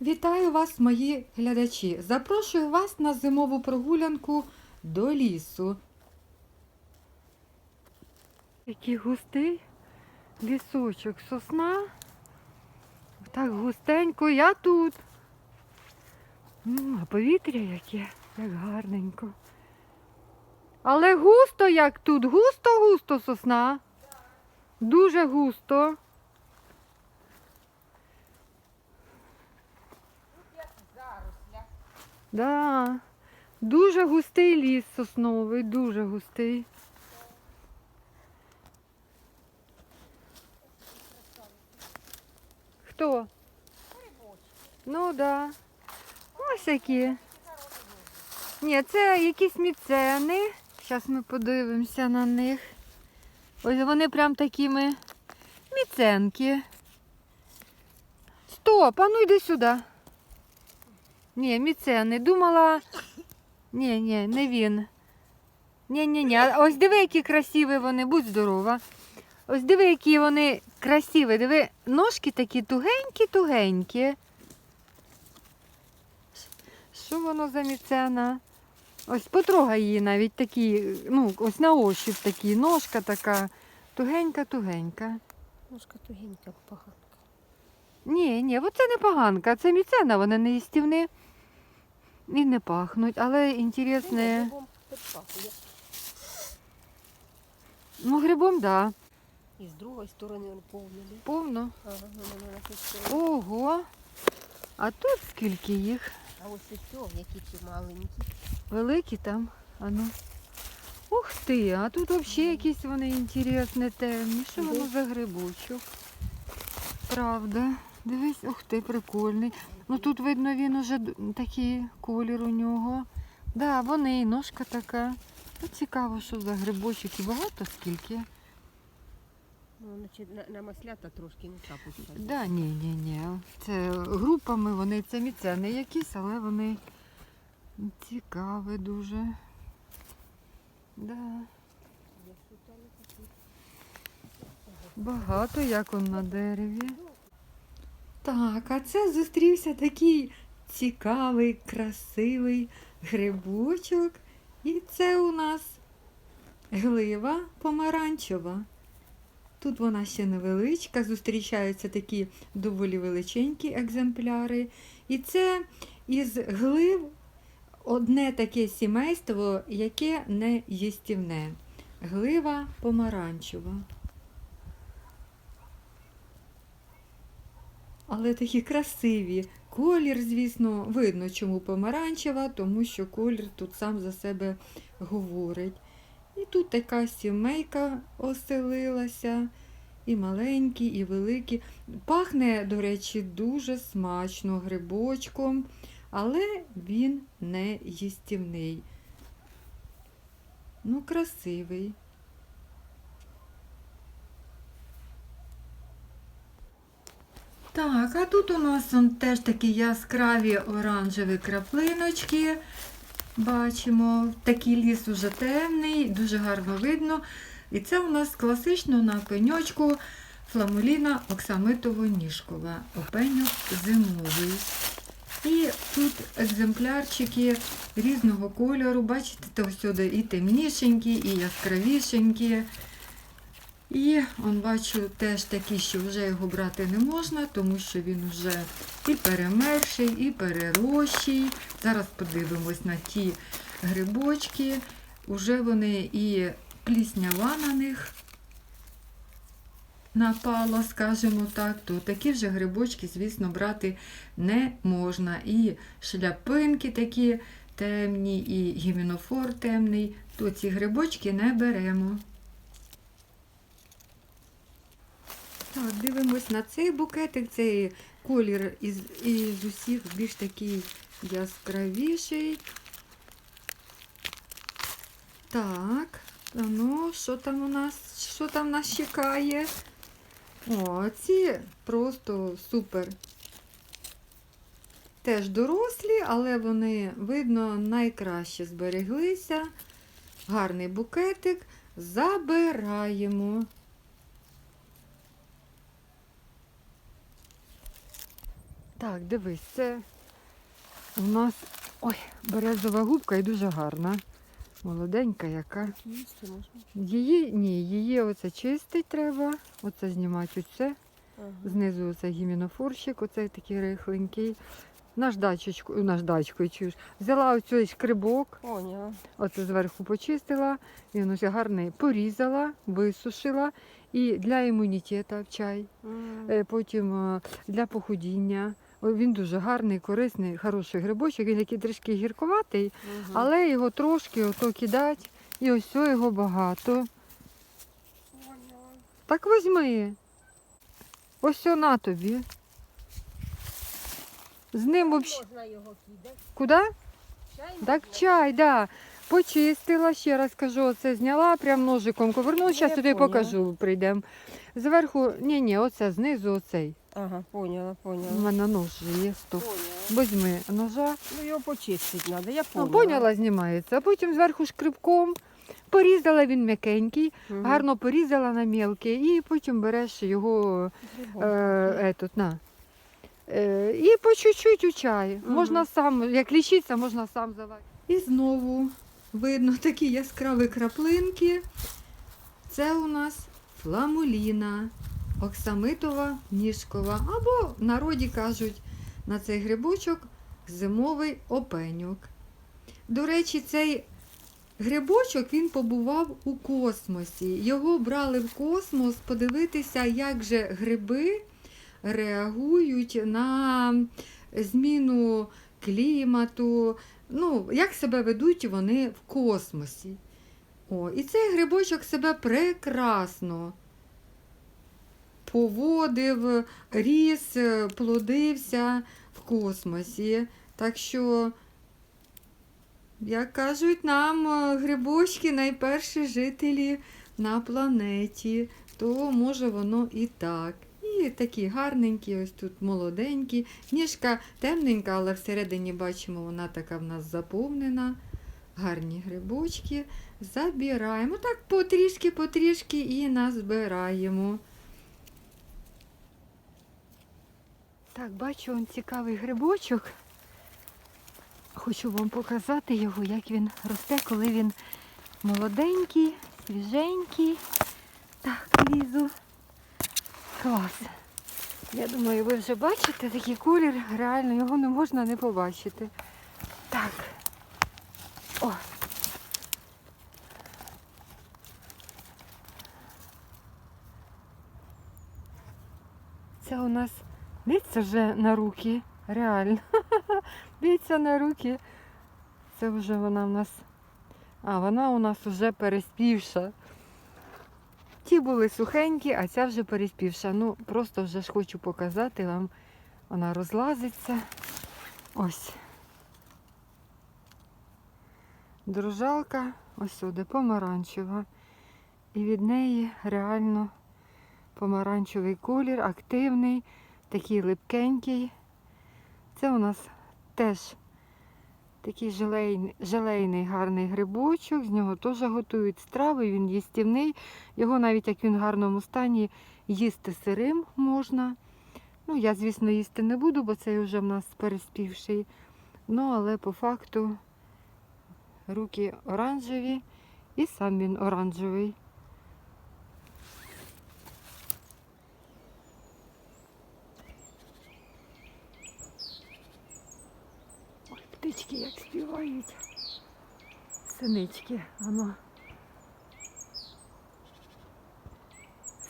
Вітаю вас, мої глядачі. Запрошую вас на зимову прогулянку до лісу. Який густий лісочок, сосна. Так густенько, я тут. А повітря яке, як гарненько. Але густо як тут, густо-густо сосна. Дуже густо. Да. Дуже густий ліс сосновий, дуже густий. Хто? Ну да. Ось які. Ні, це якісь міцени. Зараз ми подивимося на них. Ось вони прям такими міценки. Стоп, а ну йди сюди. Ні, міцени. Думала. Ні, ні, не він. Ні, ні, ні. Ось диви, які красиві вони, будь здорова. Ось диви, які вони красиві. Диви, ножки такі тугенькі-тугенькі. Що воно за міцена? Ось потрогай її навіть такі, ну, ось на ощупь такі, ножка така, тугенька-тугенька. Ножка тугенька, поганка. Ні, ні, оце не поганка, це міцена, вони не їстівні і не пахнуть, але інтересне. Ну, грибом, да. І з другої сторони він повний. Повно. Ага, воно на стороні. Ого. А тут скільки їх? А ось і все, які ці маленькі. Великі там. А ну. Ух ти, а тут взагалі якісь вони інтересні темні. Що воно за грибочок? Правда. Дивись, ух ти, прикольний. Ну тут видно, він уже такий колір у нього. Да, вони і ножка така. Ну, цікаво, що за грибочок і багато скільки. Ну, значить, на, на маслята трошки не капуть. Да, ні, ні, ні. Це групами вони це міцени якісь, але вони цікаві дуже. Да. Багато як он на дереві. Так, а це зустрівся такий цікавий, красивий грибочок. І це у нас глива помаранчева. Тут вона ще невеличка, зустрічаються такі доволі величенькі екземпляри. І це із глив одне таке сімейство, яке не їстівне. Глива помаранчева. Але такі красиві. Колір, звісно, видно, чому помаранчева, тому що колір тут сам за себе говорить. І тут така сімейка оселилася, і маленькі, і великі. Пахне, до речі, дуже смачно грибочком, але він не їстівний. Ну, красивий. Так, а тут у нас теж такі яскраві оранжеві краплиночки. Бачимо, такий ліс уже темний, дуже гарно видно. І це у нас класично на пеньочку фламуліна оксамитово-ніжкова, опеньок зимовий. І тут екземплярчики різного кольору. Бачите, то всюди і темнішенькі, і яскравішенькі. І он бачу теж такі, що вже його брати не можна, тому що він вже і перемерший, і перерощий. Зараз подивимось на ті грибочки. Уже вони і пліснява на них напала, скажімо так, то такі вже грибочки, звісно, брати не можна. І шляпинки такі темні, і гімінофор темний, то ці грибочки не беремо. Так, дивимось на цей букетик. Цей колір із, із усіх більш такий яскравіший. Так, ну, що там у нас? Що там нас чекає? О, ці просто супер. Теж дорослі, але вони, видно, найкраще збереглися. Гарний букетик. Забираємо. Так, дивись, це у нас ой, березова губка і дуже гарна. Молоденька яка. Її ні, її оце чистить треба. Оце знімати оце. Ага. Знизу оце гімінофорщик, оцей такий рихленький. Наждачечку, наждачкою чуєш. Взяла оцей шкрибок, Поняла. оце зверху почистила, він ось гарний порізала, висушила. І для імунітету в чай. Е, потім е, для похудіння. Він дуже гарний, корисний, хороший грибочок. Він такий трішки гірковатий, але його трошки ото кидать, і ось його багато. Так візьми. Ось на тобі. З ним вообще. Можна його кидати. Куди? Чай Так чай, да. Почистила, ще раз кажу, оце зняла, прям ножиком ковернула. Зараз тобі поняла. покажу, прийдемо. Зверху, ні, ні, оце знизу оцей. Ага, поняла, У мене нож же є, стоп. Поняла. Візьми ножа. Ну його почистити треба, я Ну, поняла. поняла, знімається. А потім зверху шкрибком. Порізала він м'якенький, Мгм. гарно порізала на мілке, і потім береш його е, етот, на. Е, і по чуть-чуть у чай. Мгм. Можна сам, як лічиться, можна сам заварити. І знову видно такі яскраві краплинки. Це у нас фламуліна, оксамитова ніжкова, або народі кажуть на цей грибочок зимовий опеньок. До речі, цей грибочок він побував у космосі. Його брали в космос подивитися, як же гриби реагують на зміну клімату, ну, як себе ведуть вони в космосі. О, і цей грибочок себе прекрасно поводив, ріс, е, плодився в космосі. Так що, як кажуть нам, е, грибочки найперші жителі на планеті, то може воно і так. І такі гарненькі, ось тут молоденькі. Ніжка темненька, але всередині бачимо, вона така в нас заповнена. Гарні грибочки. Забираємо. Так потрішки, потрішки і назбираємо. Так, бачу он цікавий грибочок. Хочу вам показати його, як він росте, коли він молоденький, свіженький. Так, лізу. Клас. Я думаю, ви вже бачите такий колір, реально його не можна не побачити. Так. О. Це у нас дивіться вже на руки. Реально. Дивіться на руки. Це вже вона в нас. А, вона у нас вже переспівша. Ті були сухенькі, а ця вже переспівша. Ну, просто вже ж хочу показати вам. Вона розлазиться. Ось. Дружалка ось сюди, помаранчева. І від неї реально помаранчевий колір, активний, такий липкенький. Це у нас теж такий желейний, желейний гарний грибочок. З нього теж готують страви, він їстівний. Його навіть як він в гарному стані їсти сирим можна. Ну, я, звісно, їсти не буду, бо цей вже в нас переспівший. Ну, але по факту руки оранжеві і сам він оранжевий. Ой, птички як співають. Синички, воно.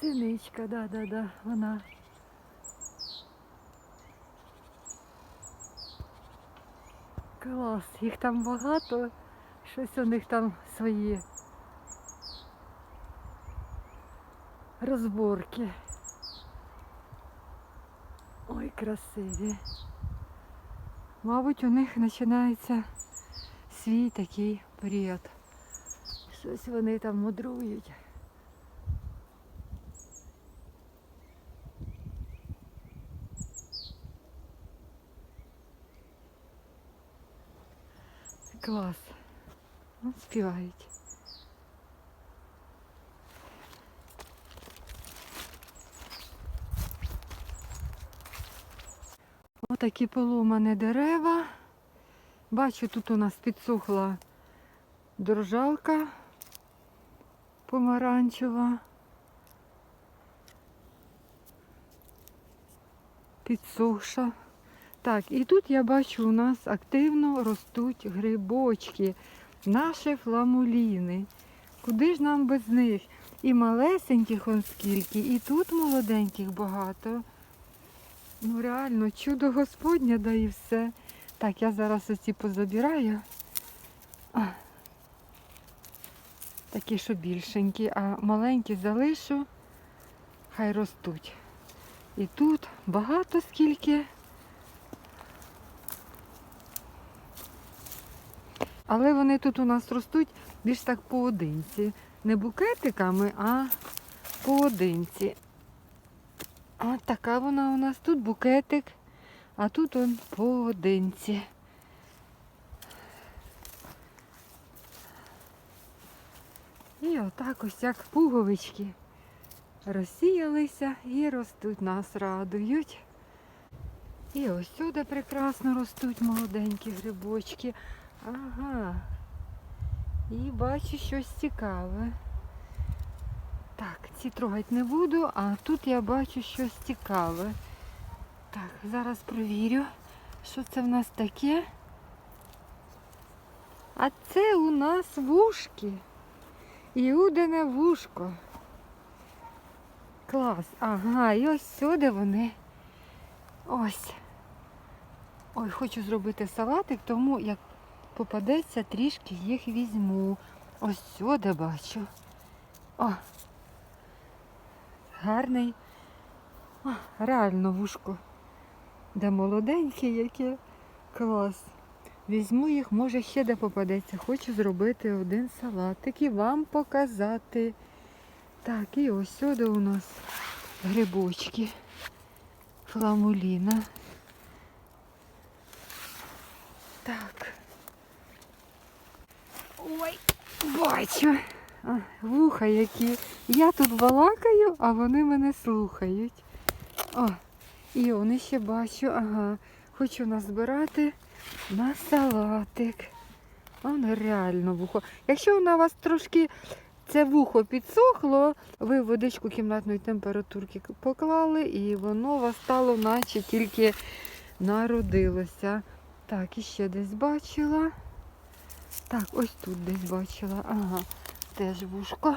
Синичка, да, да, да, вона. Клас, їх там багато, щось у них там свої розборки. Ой, красиві. Мабуть, у них починається свій такий період. Щось вони там мудрують. Клас. Співають. Такі поломані дерева. Бачу, тут у нас підсохла дрожалка помаранчева. Підсохша. Так, і тут я бачу, у нас активно ростуть грибочки, наші фламуліни. Куди ж нам без них? І малесеньких он скільки, і тут молоденьких багато. Ну реально, чудо Господнє да і все. Так, я зараз оці позабираю. А. Такі, що більшенькі, а маленькі залишу, хай ростуть. І тут багато скільки. Але вони тут у нас ростуть більш так поодинці. Не букетиками, а поодинці. От така вона у нас. Тут букетик, а тут он поодинці. І отак ось як пуговички розсіялися і ростуть, нас радують. І ось сюди прекрасно ростуть молоденькі грибочки. Ага. І бачу щось цікаве. Так, ці трогати не буду, а тут я бачу щось цікаве. Так, зараз провірю, що це в нас таке. А це у нас вушки. Іудине вушко. Клас. Ага, і ось сюди вони. Ось. Ой, хочу зробити салатик, тому як попадеться, трішки їх візьму. Ось сюди бачу. О. Гарний. О, реально вушко. Де молоденьке, яке клас. Візьму їх, може ще де попадеться. Хочу зробити один салатик і вам показати. Так, і ось сюди у нас грибочки. Фламуліна. Так. Ой, бачу. Вуха які. Я тут балакаю, а вони мене слухають. О, і вони ще бачу, ага. Хочу назбирати на салатик. Воно реально вухо. Якщо на вас трошки це вухо підсохло, ви водичку кімнатної температурки поклали, і воно у вас стало, наче тільки народилося. Так, і ще десь бачила. Так, ось тут десь бачила. Ага, теж вушко.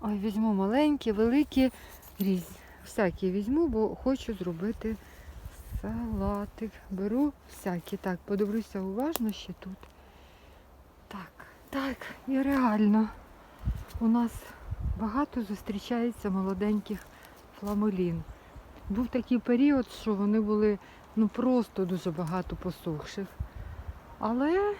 Ой, візьму маленькі, великі, різні. Всякі візьму, бо хочу зробити салатик. Беру всякі. Так, подивлюся уважно ще тут. Так, так, і реально. У нас багато зустрічається молоденьких фламулін. Був такий період, що вони були ну просто дуже багато посохших. Але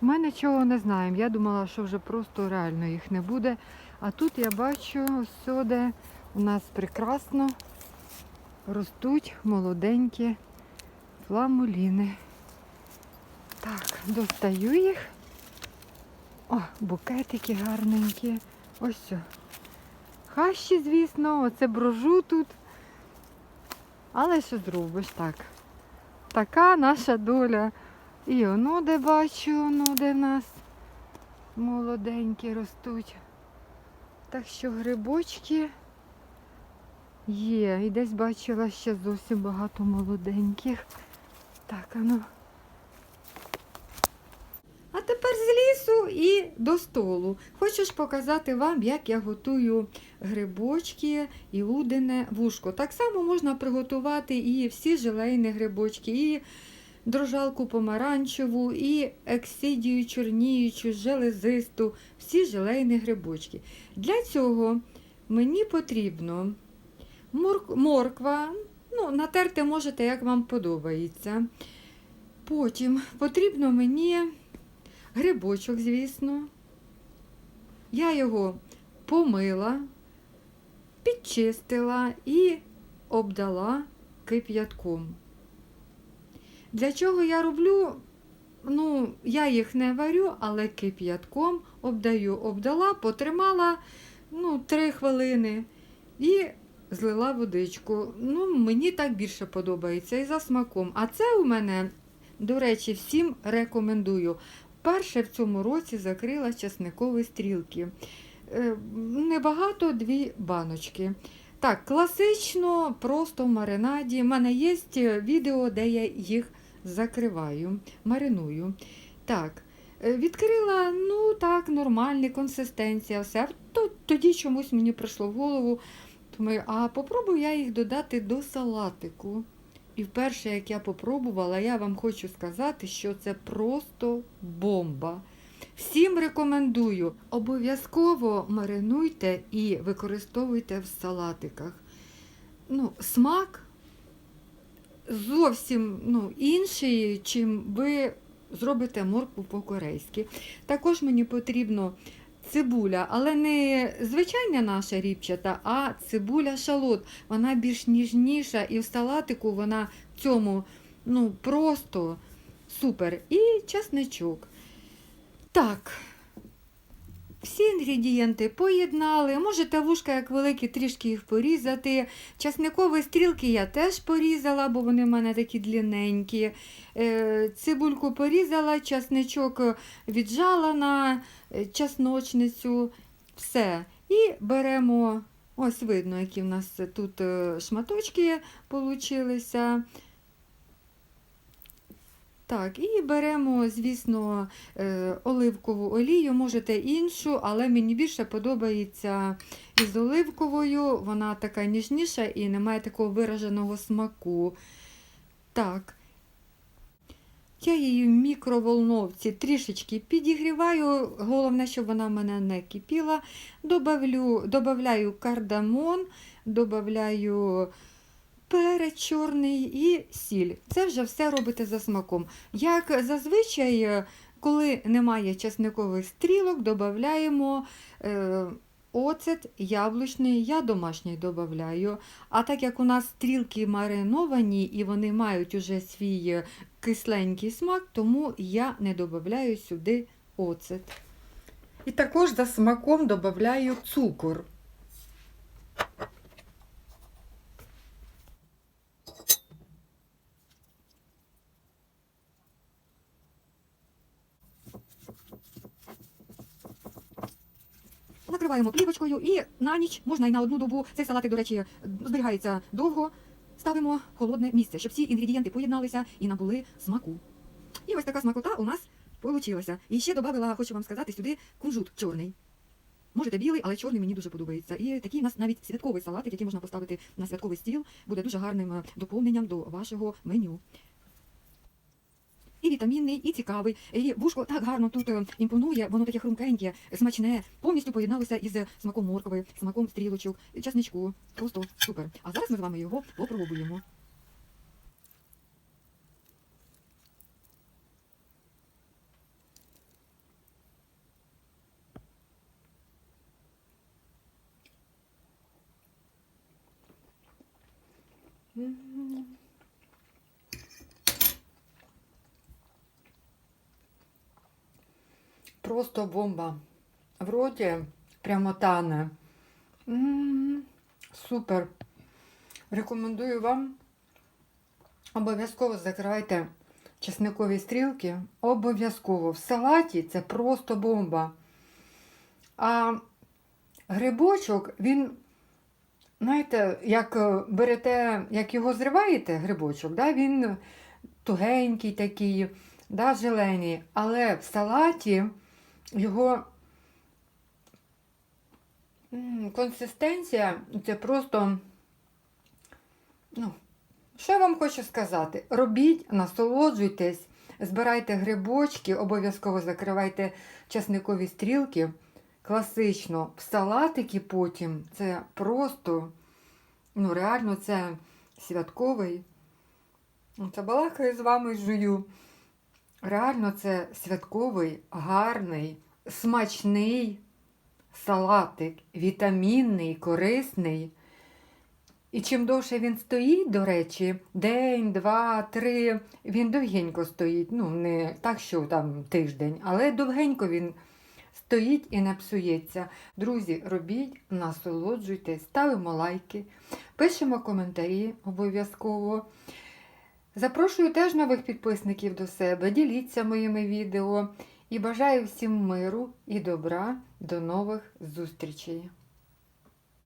ми нічого не знаємо. Я думала, що вже просто реально їх не буде. А тут я бачу, сюди у нас прекрасно ростуть молоденькі фламуліни. Так, достаю їх. О, букетики гарненькі. Ось все. Хащі, звісно, оце брожу тут. Але що зробиш так? Така наша доля. І оно де бачу, оно де в нас молоденькі ростуть. Так що грибочки є. І десь бачила ще зовсім багато молоденьких. Так, ну. ану. А тепер з лісу і до столу. Хочу ж показати вам, як я готую грибочки і удине вушко. Так само можна приготувати і всі желейні грибочки, і дрожалку помаранчеву, і ексидію чорніючу, железисту, всі желейні грибочки. Для цього мені потрібно морква, ну, натерти можете, як вам подобається. Потім потрібно мені грибочок, звісно. Я його помила, підчистила і обдала кип'ятком. Для чого я роблю? Ну, я їх не варю, але кип'ятком обдаю. Обдала, потримала ну, 3 хвилини і злила водичку. Ну, мені так більше подобається і за смаком. А це у мене, до речі, всім рекомендую. Перше в цьому році закрила часникові стрілки. Е, Небагато дві баночки. Так, класично, просто в маринаді. У мене є відео, де я їх закриваю, мариную. Так, е, відкрила, ну так, нормальна консистенція, все. Тоді чомусь мені прийшло в голову. Думаю, а попробую я їх додати до салатику. І вперше, як я попробувала, я вам хочу сказати, що це просто бомба. Всім рекомендую. Обов'язково маринуйте і використовуйте в салатиках. Ну, смак зовсім ну, інший, чим ви зробите моркву по-корейськи. Також мені потрібно цибуля, але не звичайна наша ріпчата, а цибуля шалот. Вона більш ніжніша, і в салатику вона в цьому ну, просто супер. І чесничок. Так. Всі інгредієнти поєднали. Можете вушка, як великі, трішки їх порізати. Часникові стрілки я теж порізала, бо вони в мене такі длинненькі. Е, Цибульку порізала, часничок віджала на е, часночницю. Все. І беремо, ось видно, які в нас тут е, шматочки получилися. Так, і беремо, звісно, е, оливкову олію, можете іншу, але мені більше подобається із оливковою. Вона така ніжніша і не має такого вираженого смаку. Так. Я її в мікроволновці трішечки підігріваю. Головне, щоб вона в мене не кипіла. Добавлю, добавляю кардамон, добавляю перець чорний і сіль. Це вже все робите за смаком. Як зазвичай, е, коли немає часникових стрілок, додаємо е, оцет яблучний, я домашній додаю. А так як у нас стрілки мариновані і вони мають уже свій е, кисленький смак, тому я не додаю сюди оцет. І також за смаком додаю цукор. Накриваємо плівочкою і на ніч, можна і на одну добу. Цей салатик, до речі, зберігається довго. Ставимо холодне місце, щоб всі інгредієнти поєдналися і набули смаку. І ось така смакота у нас вийшла. І ще додала, хочу вам сказати, сюди кунжут чорний. Можете білий, але чорний мені дуже подобається. І такий у нас навіть святковий салатик, який можна поставити на святковий стіл, буде дуже гарним е, доповненням до вашого меню. І вітамінний, і цікавий. І вушко так гарно тут е, імпонує, воно таке хрумкеньке, смачне, повністю поєдналося із смаком моркви, смаком стрілочок, часничку. Просто супер. А зараз ми з вами його попробуємо. М. Просто бомба. Вроді прямо тане. Супер. Рекомендую вам. Обов'язково закривайте чесникові стрілки. Обов'язково. В салаті це просто бомба. А грибочок, він, знаєте, як е, берете, як його зриваєте, грибочок, да, він тугенький такий, да, зелений. Але в салаті його консистенція це просто. Ну, що я вам хочу сказати? Робіть, насолоджуйтесь, збирайте грибочки, обов'язково закривайте часникові стрілки. Класично, в салатики потім це просто, ну реально це святковий. Це балакаю з вами жую. Реально це святковий, гарний, смачний салатик, вітамінний, корисний. І чим довше він стоїть, до речі, день, два, три, він довгенько стоїть. Ну, не так, що там тиждень, але довгенько він стоїть і не псується. Друзі, робіть, насолоджуйтесь, ставимо лайки, пишемо коментарі обов'язково. Запрошую теж нових підписників до себе, діліться моїми відео і бажаю всім миру і добра. До нових зустрічей!